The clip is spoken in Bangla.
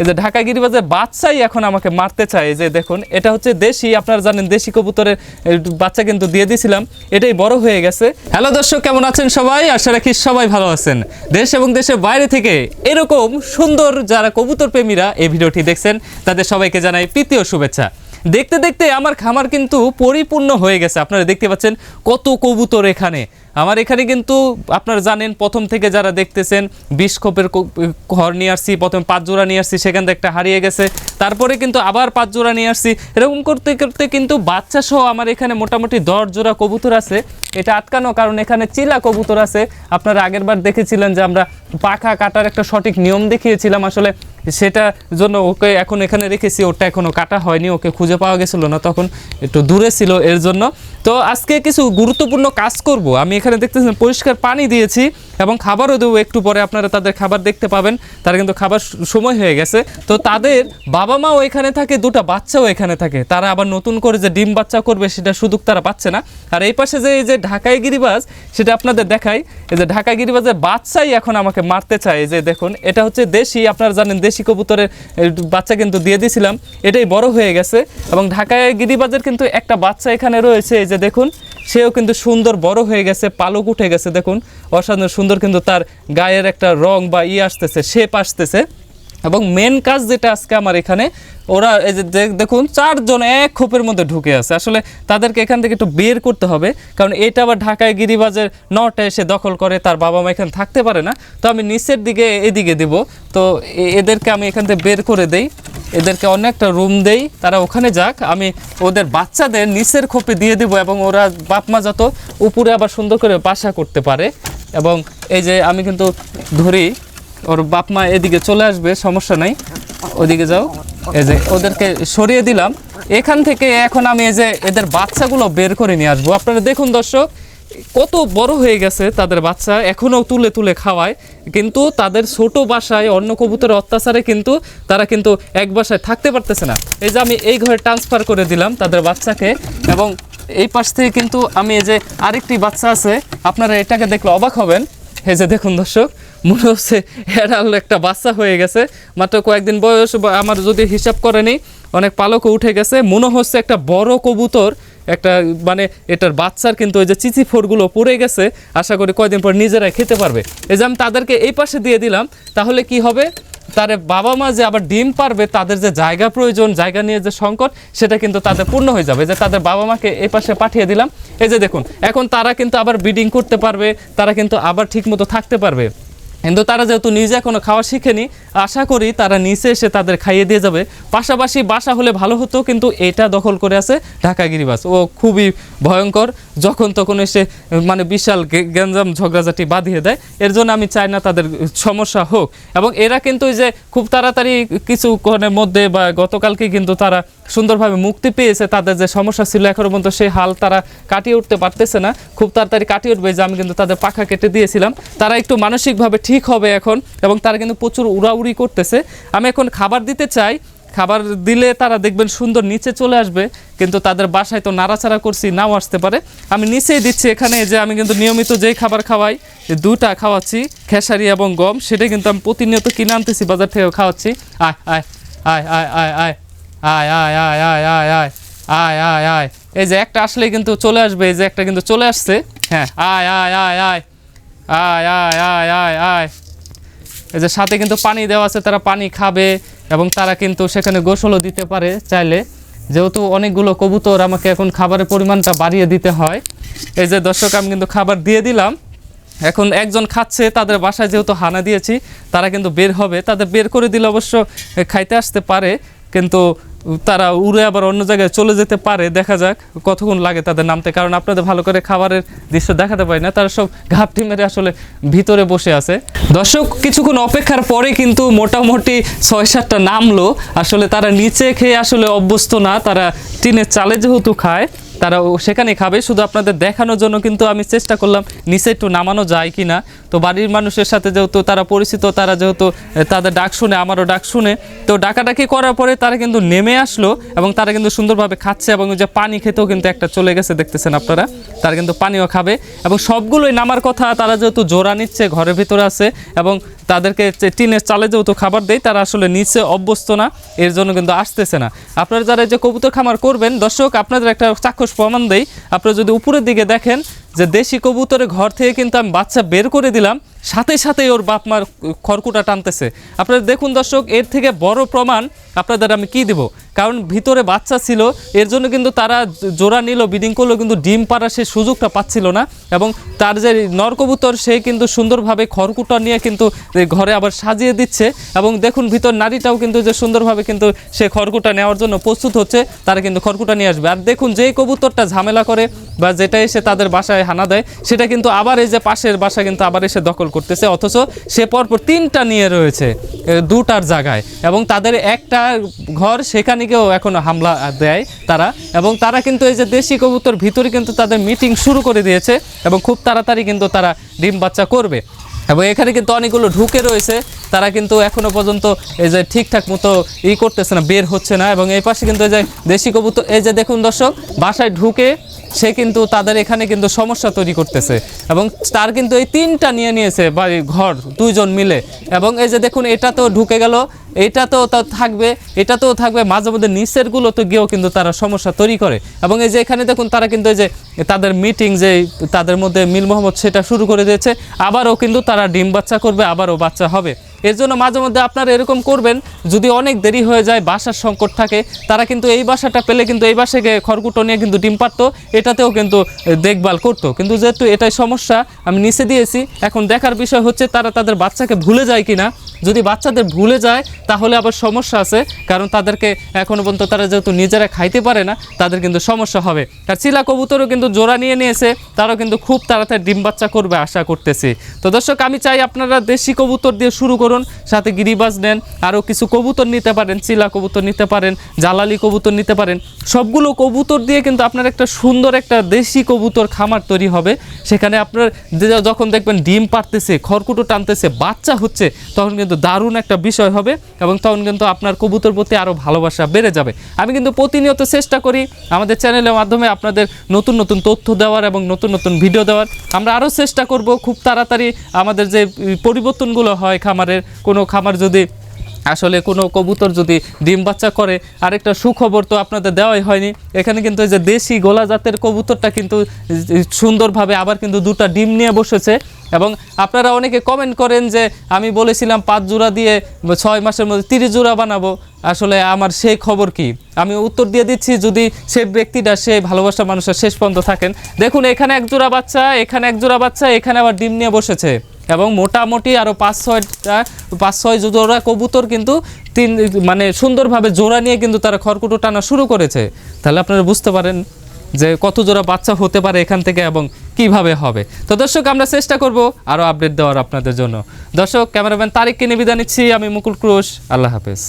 এই যে ঢাকা গিরিবাজের বাচ্চাই এখন আমাকে মারতে চায় যে দেখুন, এটা হচ্ছে দেশি, আপনারা জানেন দেশি কবুতরের বাচ্চা কিন্তু দিয়ে দিয়েছিলাম এটাই বড় হয়ে গেছে। হ্যালো দর্শক, কেমন আছেন সবাই? আশা রাখি সবাই ভালো আছেন। দেশ এবং দেশের বাইরে থেকে এরকম সুন্দর যারা কবুতর প্রেমীরা এই ভিডিওটি দেখছেন, তাদের সবাইকে জানাই প্রীতি ও শুভেচ্ছা। দেখতে দেখতে আমার খামার কিন্তু পরিপূর্ণ হয়ে গেছে। আপনারা দেখতে পাচ্ছেন কত কবুতর এখানে। আমার এখানে কিন্তু আপনারা জানেন, প্রথম থেকে যারা দেখতেছেন বিশ খোপের ঘর নিয়ে আসছি, প্রথমে পাঁচ জোড়া নিয়ে আসছি, সেখান থেকে একটা হারিয়ে গেছে। তারপরে কিন্তু আবার পাঁচ জোড়া নিয়ে আসছি। এরকম করতে করতে কিন্তু বাচ্চা সহ আমার এখানে মোটামুটি দশ জোড়া কবুতর আছে। এটা আটকানো কারণ এখানে চিলা কবুতর আছে। আপনারা আগের বার দেখেছিলেন যে আমরা পাখা কাটার একটা সঠিক নিয়ম দেখিয়েছিলাম। আসলে সেটা জন্য ওকে এখন এখানে রেখেছি ওটা এখনও কাটা হয়নি, ওকে খুঁজে পাওয়া গেছিল না, তখন একটু দূরে ছিল এর জন্য। তো আজকে কিছু গুরুত্বপূর্ণ কাজ করব। আমি এখানে দেখতেছেন পরিষ্কার পানি দিয়েছি এবং খাবারও দেবো, একটু পরে আপনারা তাদের খাবার দেখতে পাবেন। তারা কিন্তু খাবার সময় হয়ে গেছে। তো তাদের বাবা মাও এখানে থাকে, দুটো বাচ্চাও এখানে থাকে। তারা আবার নতুন করে যে ডিম বাচ্চা করবে, সেটা সুযোগ তারা পাচ্ছে না। আর এই পাশে যে, এই যে ঢাকাই গিরিবাজ, সেটা আপনাদের দেখাই। এই যে ঢাকা গিরিবাজের বাচ্চাই এখন আমাকে মারতে চায়। যে দেখুন, এটা হচ্ছে দেশি, আপনারা জানেন দেশি কবুতরের বাচ্চা কিন্তু দিয়ে দিয়েছিলাম। এটাই বড় হয়ে গেছে এবং ঢাকায় গিরিবাজের কিন্তু একটা বাচ্চা এখানে রয়েছে যে দেখুন, সেও কিন্তু সুন্দর বড় হয়ে গেছে, পালক উঠে গেছে, দেখুন। অসাধারণ সুন্দর কিন্তু তার গায়ের একটা রং বা ই আসতেছে শেপ আসতেছে। এবং মেন কাজ যেটা আজকে আমার এখানে, ওরা এই যে দেখুন, চারজন এক খোপের মধ্যে ঢুকে আছে। আসলে তাদেরকে এখান থেকে একটু বের করতে হবে, কারণ এটা আবার ঢাকায় গিরিবাজের নটা এসে দখল করে, তার বাবা মা এখানে থাকতে পারে না। তো আমি নিচের দিকে এদিকে দেব। তো এদেরকে আমি এখান থেকে বের করে দেই। এদেরকে অন্য একটা রুম দেই, তারা ওখানে যাক। আমি ওদের বাচ্চাদের নিচের খোপে দিয়ে দেবো এবং ওরা বাপ মা যত উপরে আবার সুন্দর করে বাসা করতে পারে। এবং এই যে আমি কিন্তু ধরি ওর বাপ মা এদিকে চলে আসবে, সমস্যা নাই। ওদিকে যাও। এই যে ওদেরকে সরিয়ে দিলাম। এখান থেকে এখন আমি এই যে এদের বাচ্চাগুলো বের করে নিয়ে আসব। আপনারা দেখুন দর্শক, কত বড় হয়ে গেছে তাদের বাচ্চা এখনও তুলে তুলে খাওয়ায়। কিন্তু তাদের ছোট বাসায়, অন্য কবুতরের অত্যাচারে কিন্তু তারা কিন্তু এক বাসায় থাকতে পারতেছে না। এই যে আমি এই ঘরে ট্রান্সফার করে দিলাম তাদের বাচ্চাকে এবং এই পাশ থেকে কিন্তু আমি এই যে আরেকটি বাচ্চা আছে, আপনারা এটাকে দেখলে অবাক হবেন। এই যে দেখুন দর্শক মনে হচ্ছে এরাল একটা বাচ্চা হয়ে গেছে। মাত্র কয়েকদিন বয়স আমার যদি হিসাব করে নেই, অনেক পালকও উঠে গেছে। মনে হচ্ছে একটা বড় কবুতর, একটা মানে এটার বাচ্চার কিন্তু ওই যে চিচি ফোরগুলো পড়ে গেছে। আশা করি কয়দিন পর নিজেরাই খেতে পারবে। এই যে আমি তাদেরকে এই পাশে দিয়ে দিলাম, তাহলে কি হবে? তার বাবা মা যে আবার ডিম পারবে, তাদের যে জায়গা প্রয়োজন, জায়গা নিয়ে যে সংকট, সেটা কিন্তু তাদের পূর্ণ হয়ে যাবে। যে তাদের বাবা মাকে এই পাশে পাঠিয়ে দিলাম। এই যে দেখুন, এখন তারা কিন্তু আবার ব্রিডিং করতে পারবে, তারা কিন্তু আবার ঠিকমতো থাকতে পারবে। কিন্তু তারা যেহেতু নিজে এখনও খাওয়া শিখেনি, আশা করি তারা নিচে এসে তাদের খাইয়ে দিয়ে যাবে। পাশাপাশি বাসা হলে ভালো হতো, কিন্তু এটা দখল করে আছে ঢাকা গিরিবাস। ও খুবই ভয়ঙ্কর। যখন তখন এসে মানে বিশাল গ্যাঞ্জাম ঝগড়াঝাটি বাঁধিয়ে দেয়, এর জন্য আমি চাই না তাদের সমস্যা হোক। এবং এরা কিন্তু যে খুব তাড়াতাড়ি কিছুক্ষণের মধ্যে বা গতকালকে কিন্তু তারা সুন্দরভাবে মুক্তি পেয়েছে, তাদের যে সমস্যা ছিল এখনও পর্যন্ত সেই হাল তারা কাটিয়ে উঠতে পারতেছে না। খুব তাড়াতাড়ি কাটিয়ে উঠবে যে আমি কিন্তু তাদের পাখা কেটে দিয়েছিলাম। তারা একটু মানসিকভাবে ঠিক হবে এখন এবং তারা কিন্তু প্রচুর উড়াউড়ি করতেছে। আমি এখন খাবার দিতে চাই খাবার দিলে তারা দেখবেন সুন্দর নিচে চলে আসবে কিন্তু তাদের বাসায় তো নাড়াচাড়া করছি নাও আসতে পারে আমি নিচেই দিচ্ছি এখানে যে আমি কিন্তু নিয়মিত যেই খাবার খাওয়াই দুটা খাওয়াচ্ছি খেসারি এবং গম সেটা কিন্তু আমি প্রতিনিয়ত কিনে আনতেছি বাজার থেকে খাওয়াচ্ছি আয় আয় আয় আয় আয় আয় আয় আয় আয় আয় আয় আয় আয় আয় আয় এই যে একটা আসলে কিন্তু চলে আসবে এই যে একটা কিন্তু চলে আসছে হ্যাঁ আয় আয় আয় আয় আয় আয় আয় আয় আয় এই যে সাথে কিন্তু পানি দেওয়া আছে তারা পানি খাবে এবং তারা কিন্তু সেখানে গোসলও দিতে পারে চাইলে। যেহেতু অনেকগুলো কবুতর আমাকে এখন খাবারের পরিমাণটা বাড়িয়ে দিতে হয়। এই যে দর্শক, আমি কিন্তু খাবার দিয়ে দিলাম। এখন একজন খাচ্ছে, তাদের বাসায় যেহেতু হানা দিয়েছি, তারা কিন্তু বের হবে। তাদের বের করে দিলে অবশ্য খাইতে আসতে পারে, কিন্তু তারা উড়ে আবার অন্য জায়গায় চলে যেতে পারে, দেখা যাক কতক্ষণ লাগে তাদের নামতে। কারণ আপনাদের ভালো করে খাবারের দৃশ্য দেখাতে পারি না, তারা সব ঘাপটি মেরে আসলে ভিতরে বসে আছে। দর্শক, কিছুক্ষণ অপেক্ষার পরে কিন্তু মোটামুটি ছয় সাতটা নামলো। আসলে তারা নিচে খেয়ে আসলে অভ্যস্ত না, তারা টিনের চালে যেহেতু খায়। তারা সেখানে খাবে। শুধু আপনাদের দেখানোর জন্য কিন্তু আমি চেষ্টা করলাম নিচে একটু নামানো যায় কি না তো বাড়ির মানুষের সাথে যেহেতু তারা পরিচিত, তারা যেহেতু তাদের ডাক শুনে, আমারও ডাক শুনে, তো ডাকাডাকি করার পরে তারা কিন্তু নেমে আসলো এবং তারা কিন্তু সুন্দরভাবে খাচ্ছে এবং যে পানি খেতেও কিন্তু একটা চলে গেছে, দেখতেছেন আপনারা? তারা কিন্তু পানিও খাবে এবং সবগুলোই নামার কথা, তারা যেহেতু জোড়া নিচ্ছে, ঘরের ভিতরে আছে এবং তাদেরকে টিনের চালে যেহেতু খাবার দেয়, তারা আসলে নিচে অভ্যস্ত না, এর জন্য কিন্তু আসতেছে না। আপনারা যারা যে কবুতর খামার করবেন, দর্শক, আপনাদের একটা চাক্ষুষ প্রমাণ দেয় আপনারা যদি উপরের দিকে দেখেন যে দেশি কবুতরের ঘর থেকে কিন্তু আমি বাচ্চা বের করে দিলাম। সাথে সাথে ওর বাপ মার খড়কুটা টানতেছে। আপনারা দেখুন দর্শক, এর থেকে বড় প্রমাণ আপনাদের আমি কি দিব? কারণ ভিতরে বাচ্চা ছিল, এর জন্য কিন্তু তারা জোড়া নিল বিডিং করল, কিন্তু ডিম পাড়ার সে সুযোগটা পাচ্ছিল না এবং তার যে নরকবুতর, সে কিন্তু সুন্দরভাবে খড়কুটা নিয়ে কিন্তু ঘরে আবার সাজিয়ে দিচ্ছে এবং দেখুন ভিতর নারীটাও কিন্তু যে সুন্দরভাবে কিন্তু সে খড়কুটা নেওয়ার জন্য প্রস্তুত হচ্ছে, তারা কিন্তু খড়কুটা নিয়ে আসবে। আর দেখুন যেই কবুতরটা ঝামেলা করে বা যেটা এসে তাদের বাসায় হানা দেয়, সেটা কিন্তু আবার এই যে পাশের বাসা কিন্তু আবার এসে দখল করতেছে, অথচ সে পরপর তিনটা নিয়ে রয়েছে দুটার জায়গায়। এবং তাদের একটা ঘর সেখানে গিয়েও এখন হামলা দেয় তারা। এবং তারা কিন্তু এই যে দেশি কবুতর, ভিতরে কিন্তু তাদের মিটিং শুরু করে দিয়েছে এবং খুব তাড়াতাড়ি কিন্তু তারা ডিম বাচ্চা করবে। এবং এখানে কিন্তু অনেকগুলো ঢুকে রয়েছে, তারা কিন্তু এখনও পর্যন্ত এই যে ঠিকঠাক মতো ই করতেছে না, বের হচ্ছে না। এবং এই পাশে কিন্তু এই যে দেশি কবুতর, এই যে দেখুন দর্শক, বাসায় ঢুকে সে কিন্তু তাদের এখানে কিন্তু সমস্যা তৈরি করতেছে। এবং তার কিন্তু এই তিনটা নিয়ে নিয়েছে বাড়ি, ঘর, দুইজন মিলে। এবং এই যে দেখুন, এটা তো ঢুকে গেল, এটা তো থাকবে, এটা তো থাকবে, মাঝে মধ্যে নিচেরগুলো তো গিয়েও কিন্তু তারা সমস্যা তৈরি করে। এবং এই যে এখানে দেখুন, তারা কিন্তু এই যে তাদের মিটিং যে তাদের মধ্যে মিল মোহাম্মদ সেটা শুরু করে দিয়েছে। আবারও কিন্তু তারা ডিম বাচ্চা করবে, আবারও বাচ্চা হবে। এর জন্য মাঝে মধ্যে আপনারা এরকম করবেন, যদি অনেক দেরি হয়ে যায়, বাসার সংকট থাকে, তারা কিন্তু এই বাসাটা পেলে কিন্তু এই বাসাকে খড়কুটো নিয়ে কিন্তু ডিম পারতো এটাতেও কিন্তু দেখভাল করতো। কিন্তু যেহেতু এটাই সমস্যা, আমি নিচে দিয়েছি, এখন দেখার বিষয় হচ্ছে তারা তাদের বাচ্চাকে ভুলে যায় কিনা যদি বাচ্চাদের ভুলে যায়, তাহলে আবার সমস্যা আছে, কারণ তাদেরকে এখনও পর্যন্ত তারা যেহেতু নিজেরা খাইতে পারে না, তাদের কিন্তু সমস্যা হবে। আর চিলা কবুতরও কিন্তু জোড়া নিয়ে নিয়েছে, তারাও কিন্তু খুব তাড়াতাড়ি ডিম বাচ্চা করবে আশা করতেছি। তো দর্শক, আমি চাই আপনারা দেশি কবুতর দিয়ে শুরু করুন, সাথে গিরিবাজ নেন, আরও কিছু কবুতর নিতে পারেন, চিলা কবুতর নিতে পারেন, জালালি কবুতর নিতে পারেন। সবগুলো কবুতর দিয়ে কিন্তু আপনার একটা সুন্দর একটা দেশি কবুতর খামার তৈরি হবে। সেখানে আপনার যখন দেখবেন ডিম পারতেছে খড়কুটো টানতেছে, বাচ্চা হচ্ছে, তখন কিন্তু দারুণ একটা বিষয় হবে এবং তখন কিন্তু আপনার কবুতর প্রতি আরও ভালোবাসা বেড়ে যাবে। আমি কিন্তু প্রতিনিয়ত চেষ্টা করি আমাদের চ্যানেলের মাধ্যমে আপনাদের নতুন নতুন তথ্য দেওয়ার এবং নতুন নতুন ভিডিও দেওয়ার। আমরা আরও চেষ্টা করব খুব তাড়াতাড়ি আমাদের যে পরিবর্তনগুলো হয় খামারের, কোনো খামার যদি আসলে কোনো কবুতর যদি ডিম বাচ্চা করে, আরেকটা সুখবর তো আপনাদের দেওয়াই হয়নি। এখানে কিন্তু এই যে দেশি গোলা জাতের কবুতরটা কিন্তু সুন্দরভাবে আবার কিন্তু দুটো ডিম নিয়ে বসেছে। এবং আপনারা অনেকে কমেন্ট করেন যে, আমি বলেছিলাম পাঁচ জোড়া দিয়ে ছয় মাসের মধ্যে তিরিশ জোড়া বানাবো। আসলে আমার সেই খবর কি? আমি উত্তর দিয়ে দিচ্ছি, যদি সে ব্যক্তিটা, সে ভালোবাসা মানুষের শেষ পর্যন্ত থাকেন। দেখুন, এখানে এক জোড়া বাচ্চা, এখানে এক জোড়া বাচ্চা, এখানে আবার ডিম নিয়ে বসেছে। এবং মোটামুটি আরও পাঁচ ছয়টা, পাঁচ ছয় জোড়া কবুতর কিন্তু তিন মানে সুন্দরভাবে জোড়া নিয়ে কিন্তু তারা খড়কুটো টানা শুরু করেছে। তাহলে আপনারা বুঝতে পারেন যে কত জোড়া বাচ্চা হতে পারে এখান থেকে এবং কীভাবে হবে। তো দর্শক, আমরা চেষ্টা করব আরও আপডেট দেওয়ার আপনাদের জন্য। দর্শক, ক্যামেরাম্যান তারিককে নিবেদা নিচ্ছি। আমি মুকুল ক্রোশ। আল্লাহ হাফেজ।